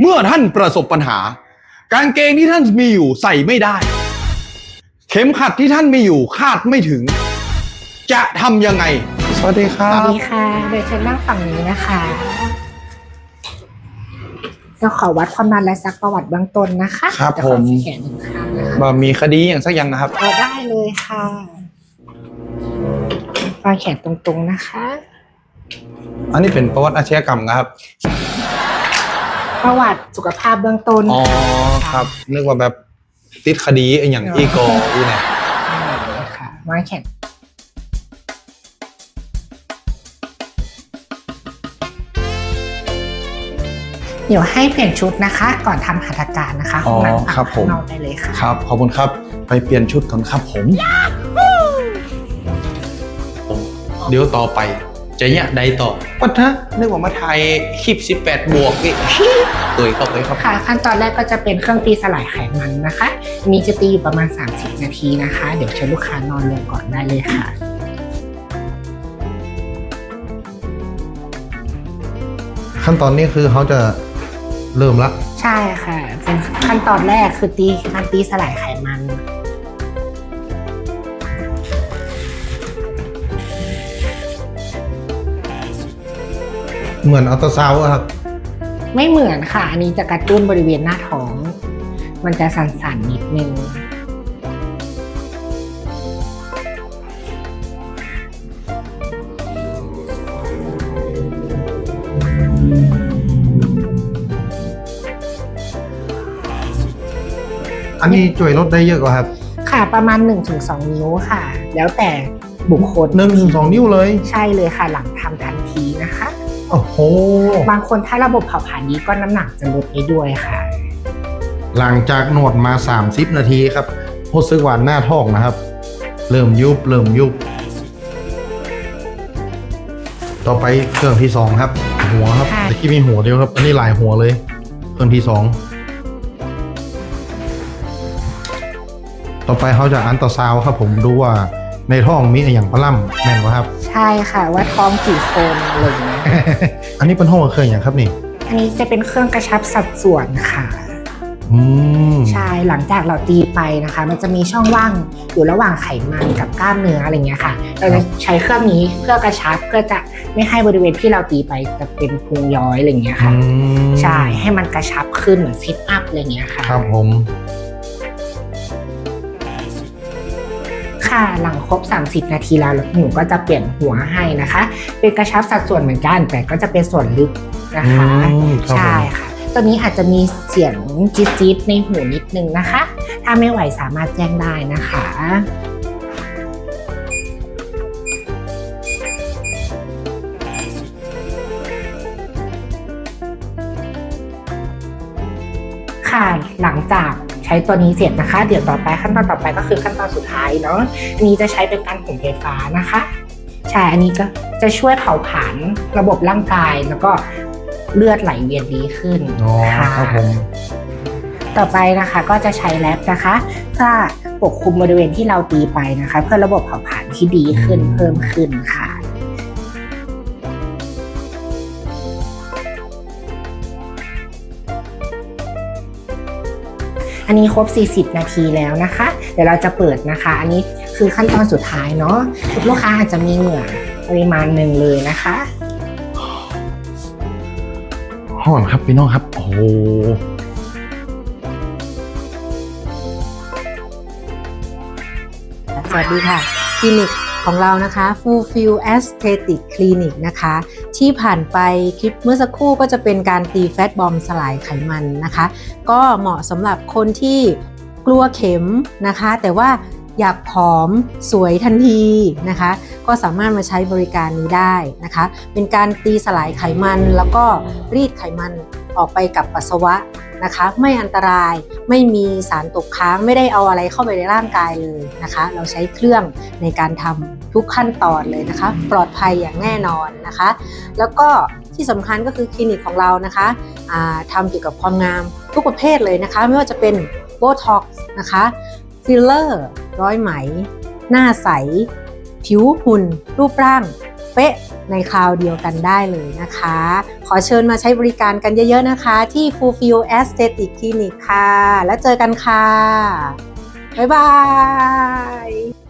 เมื่อท่านประสบปัญหา กางเกงที่ท่านมีอยู่ใส่ไม่ได้ เข็มขัดที่ท่านมีอยู่คาดไม่ถึง จะทำยังไง สวัสดีครัสวัสบ ดีค่ะ โดยเชิญนั่งฝั่งนี้นะคะเราขอวัดความดันและซักประวัติเบื้องต้นนะคะครับจะขอผม สแกนหนึ่งครั้งนะคะบ่มีคดีอย่างสักอย่างนะครับ เอาได้เลยค่ะวางแขนตรงๆนะคะ อันนี้เป็นประวัติอาชญากรรมนะครับ ประวัติสุขภาพเบื้องต้นอ๋อครับ นึกว่าแบบติดคดีไอ้อย่างอีกออีเนี่ยค่ะวางแขนเดี๋ยวให้เปลี่ยนชุดนะคะ ก่อนทำหัตถการนะคะอ๋อห้องน้ำครับผมนอกได้เลยค่ะ ครับ ขอบคุณครับ ไปเปลี่ยนชุดก่อนครับผม เดี๋ยวต่อไป จะเนี่ยใดต่อปัทนะนึกว่ามาถ่ายคลิป 18 บวกอีกเอ้ยครับเอ้ยครับ ค่ะขั้นตอนแรกก็จะเป็นเครื่องตีสลายไขมันนะคะอันนี้จะตีอยู่ประมาณ 30 นาทีนะคะ เดี๋ยวเชิญลูกค้านอนลงก่อนได้เลยค่ะขั้นตอนนี้คือเขาจะเริ่มละ ใช่ค่ะ เป็นขั้นตอนแรกคือตีการตีสลายไขมัน เหมือนอัลตราซาวด์อะครับ ไม่เหมือนค่ะ อันนี้จะกระตุ้นบริเวณหน้าท้อง มันจะสั่นๆนิดนึง อันนี้ช่วยลดได้เยอะกว่าครับค่ะประมาณ 1-2 นิ้วค่ะ แล้วแต่บุคคลหนึ่งถึงสองนิ้วเลย ใช่เลยค่ะหลังทำทันทีนะคะ โอ้โหบางคนถ้าระบบเผาผลาญดีก็น้ำหนักจะลดไปด้วยค่ะ หลังจากนวดมา 30 นาทีครับรู้สึกว่าหน้าท้องนะครับ เริ่มยุบเริ่มยุบ ต่อไปเครื่องที่สองครับ หัวครับค่ะ ตะกี้มีหัวเดียวครับอันนี้หลายหัวเลย เครื่องที่สองต่อไปเขาจะอันต่อซาวด์ครับ ผมดูว่าในท้องมีอะไรอย่างปลาล่ำแม่นวะครับ ใช่ค่ะ ว่าท้องกี่คนอะไรอย่างเงี้ย อันนี้เป็นห้องเครื่องอย่างครับนี่ อันนี้จะเป็นเครื่องกระชับสัดส่วนค่ะอืมใช่หลังจากเราตีไปนะคะ มันจะมีช่องว่างอยู่ระหว่างไขมันกับกล้ามเนื้ออะไรเงี้ยค่ะ เราจะใช้เครื่องนี้เพื่อกระชับเพื่อจะไม่ให้บริเวณที่เราตีไปจะเป็นพุงย้อยอะไรเงี้ยค่ะ อืมใช่ให้มันกระชับขึ้นเหมือนซิทอัพอะไรเงี้ยค่ะ ครับผม ค่ะ หลังครบ 30 นาทีแล้วหนูก็จะเปลี่ยนหัวให้นะคะ เป็นกระชับสัดส่วนเหมือนกัน แต่ก็จะเป็นส่วนลึกนะคะอืมครับผมใช่ค่ะ ตัวนี้อาจจะมีเสียงจี๊ดๆในหูนิดนึงนะคะ ถ้าไม่ไหวสามารถแจ้งได้นะคะค่ะหลังจาก ใช้ตัวนี้เสร็จนะคะ เดี๋ยวต่อไปขั้นตอนต่อไปก็คือขั้นตอนสุดท้ายเนาะอันนี้จะใช้เป็นการผงไฟฟ้านะคะ ใช่อันนี้ก็จะช่วยเผาผลาญระบบร่างกายแล้วก็เลือดไหลเวียนดีขึ้นอ๋อค่ะครับผมต่อไปนะคะก็จะใช้แรปนะคะเพื่อปกคลุมบริเวณที่เราตีไปนะคะ เพื่อระบบเผาผลาญที่ดีขึ้นอืมเพิ่มขึ้นค่ะ อันนี้ครบ 40 นาทีแล้วนะคะ เดี๋ยวเราจะเปิดนะคะ อันนี้คือขั้นตอนสุดท้ายเนาะลูกค้าอาจจะมีเหงื่อปริมาณหนึ่งเลยนะคะห่อนครับพี่น้องครับ โอ้โหสวัสดีค่ะคลินิก ของเรานะคะ Fulfill Aesthetic Clinic นะคะ ที่ผ่านไปคลิปเมื่อสักครู่ก็จะเป็นการตีแฟตบอมสลายไขมันนะคะ ก็เหมาะสำหรับคนที่กลัวเข็มนะคะ แต่ว่าอยากผอมสวยทันทีนะคะ ก็สามารถมาใช้บริการนี้ได้นะคะ เป็นการตีสลายไขมันแล้วก็รีดไขมัน ออกไปกับปัสสาวะนะคะ ไม่อันตรายไม่มีสารตกค้างไม่ได้เอาอะไรเข้าไปในร่างกายเลยนะคะ เราใช้เครื่องในการทำทุกขั้นตอนเลยนะคะ ปลอดภัยอย่างแน่นอนนะคะ แล้วก็ที่สำคัญก็คือคลินิกของเรานะคะอ่าทำเกี่ยวกับความงามทุกประเภทเลยนะคะ ไม่ว่าจะเป็นโบท็อกซ์นะคะฟิลเลอร์ร้อยไหม หน้าใส ผิวหุ่น รูปร่าง เป๊ะ ในคราวเดียวกันได้เลยนะคะ ขอเชิญมาใช้บริการกันเยอะๆนะคะ ที่ Fulfill Aesthetic Clinic ค่ะ แล้วเจอกันค่ะ บ๊ายบาย